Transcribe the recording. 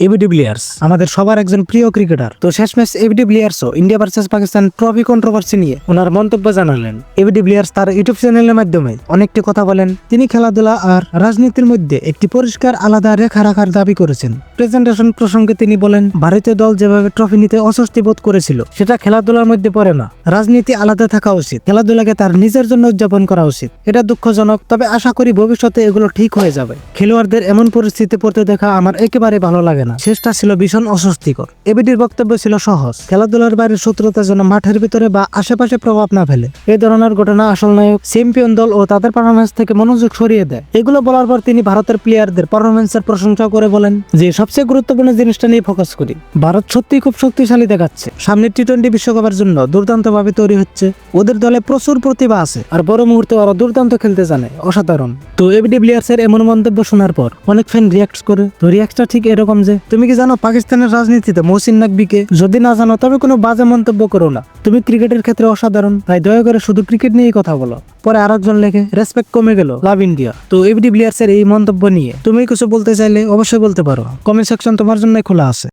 AB de Villiers আমাদের সবার একজন প্রিয় ক্রিকেটার তো শেষ match AB ডিভিলিয়ার্সও India versus Pakistan trophy controversy নিয়ে ওনার মন্তব্য জানালেন। এবি ডিভিলিয়ার্স তার ইউটিউব চ্যানেলের মাধ্যমে অনেকটি কথা বলেন। তিনি খেলাধুলা আর রাজনীতির মধ্যে একটি পরিষ্কার আলাদা রেখা রাখার দাবি করেছেন। প্রেজেন্টেশন প্রসঙ্গে তিনি বলেন, ভারতীয় দল যেভাবে ট্রফি নিতে অস্বস্তি বোধ করেছিল, সেটা খেলাধুলার মধ্যে পড়ে না। রাজনীতি আলাদা থাকা উচিত। খেলাধুলাকে তার নিজের জন্য উদযাপন করা উচিত। এটা দুঃখজনক, তবে আশা করি ভবিষ্যতে এগুলো ঠিক হয়ে যাবে। খেলোয়াড়দের এমন পরিস্থিতি পড়তে দেখা আমার একেবারে ভালো লাগে না। শেষটা ছিল ভীষণ অস্বস্তিকর। এবিডির বক্তব্য ছিল সহজ। খেলাধুলার বাইরে শত্রুতা যেন মাঠের ভিতরে বা আশেপাশে প্রভাব না ফেলে। এই ধরনের ঘটনা আসল নায়ক, চ্যাম্পিয়ন দল ও তাদের পারফরমেন্স থেকে মনোযোগ সরিয়ে দেয়। এগুলো বলার পর তিনি ভারতের প্লেয়ারদের পারফরমেন্সের প্রশংসা করে বলেন যে, সবচেয়ে গুরুত্বপূর্ণ জিনিসটা নিয়ে ফোকাস করি। ভারত সত্যিই খুব শক্তিশালী দেখাচ্ছে। সামনের টি টোয়েন্টি বিশ্বকাপের জন্য দুর্দান্ত ভাবে তৈরি হচ্ছে। ওদের দলে প্রচুর প্রতিভা আছে আর বড় মুহূর্তে ওরা দুর্দান্ত খেলতে জানে। অসাধারণ। তো এবিডি প্লেয়ার্স এর এমন মন্তব্য শোনার পর অনেক ফ্যান রিয়াক্ট করে। তো রিয়াক্টটা ঠিক এরকম যে তুমি কি জানো পাকিস্তানের রাজনীতিতে মহসিন নাকবিকে যদি না জানো, তবে কোনো বাজে মন্তব্য করো না। তুমি ক্রিকেটের ক্ষেত্রে অসাধারণ। তাই দয়া করে শুধু ক্রিকেট নিয়েই কথা বলো। পরে আরেকজন লেখে, রেসপেক্ট কমে গেল, লাভ ইন্ডিয়া। তো এবিডি প্লেয়ার্সের এই মন্তব্য নিয়ে তুমি কিছু বলতে চাইলে অবশ্যই বলতে পারো। কমেন্ট সেকশন তোমার জন্য খোলা আছে।